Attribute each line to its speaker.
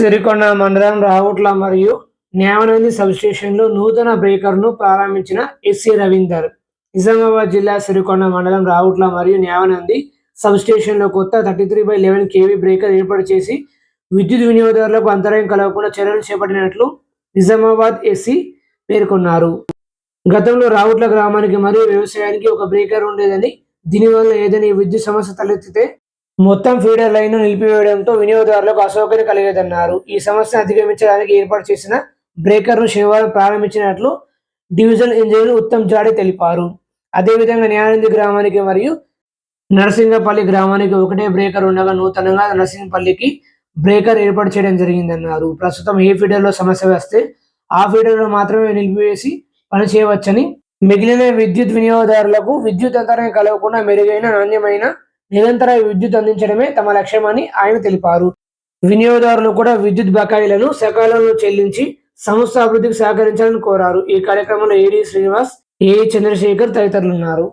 Speaker 1: సిరికొండ మండలం రావుట్ల మరియు న్యావనంది సబ్స్టేషన్లో నూతన బ్రేకర్ను ప్రారంభించిన ఎస్సీ రవీందర్. నిజామాబాద్ జిల్లా సిరికొండ మండలం రావుట్ల మరియు న్యావనంది సబ్స్టేషన్లో కొత్త thirty three by eleven KV breaker ఏర్పాటు చేసి విద్యుత్ వినియోగదారులకు అంతరాయం కలగకుండా చర్యలు చేపట్టినట్లు నిజామాబాద్ ఎస్సీ పేర్కొన్నారు. గతంలో రావుట్ల గ్రామానికి మరియు వ్యవసాయానికి ఒక బ్రేకర్ ఉండేదని దీనివల్ల ఏదైనా ఈ విద్యుత్ సమస్య తలెత్తితే మొత్తం ఫీడర్ లైన్ నిలిపివేయడంతో వినియోగదారులకు అసౌకర్యం కలిగేదన్నారు. ఈ సమస్యను అధిగమించడానికి ఏర్పాటు చేసిన బ్రేకర్ను శనివారం ప్రారంభించినట్లు డివిజనల్ ఇంజనీర్ ఉత్తమ్ జాడే తెలిపారు. అదేవిధంగా న్యాయానంది గ్రామానికి మరియు నరసింగపల్లి గ్రామానికి ఒకటే బ్రేకర్ ఉండగా నూతనంగా నరసింగపల్లికి బ్రేకర్ ఏర్పాటు చేయడం జరిగిందన్నారు. ప్రస్తుతం ఏ ఫీడర్లో సమస్య వస్తే ఆ ఫీడర్లో మాత్రమే నిలిపివేసి పనిచేయవచ్చని మిగిలిన విద్యుత్ వినియోగదారులకు విద్యుత్ అంతరాయం కలగకుండా మెరుగైన నాణ్యమైన నిరంతర విద్యుత్ అందించడమే తమ లక్ష్యమని ఆయన తెలిపారు. వినియోగదారులు కూడా విద్యుత్ బకాయిలను సకాలంలో చెల్లించి సంస్థ అభివృద్ధికి సహకరించాలని కోరారు. ఈ కార్యక్రమంలో ఏడి శ్రీనివాస్ ఏ చంద్రశేఖర్ తదితరులు ఉన్నారు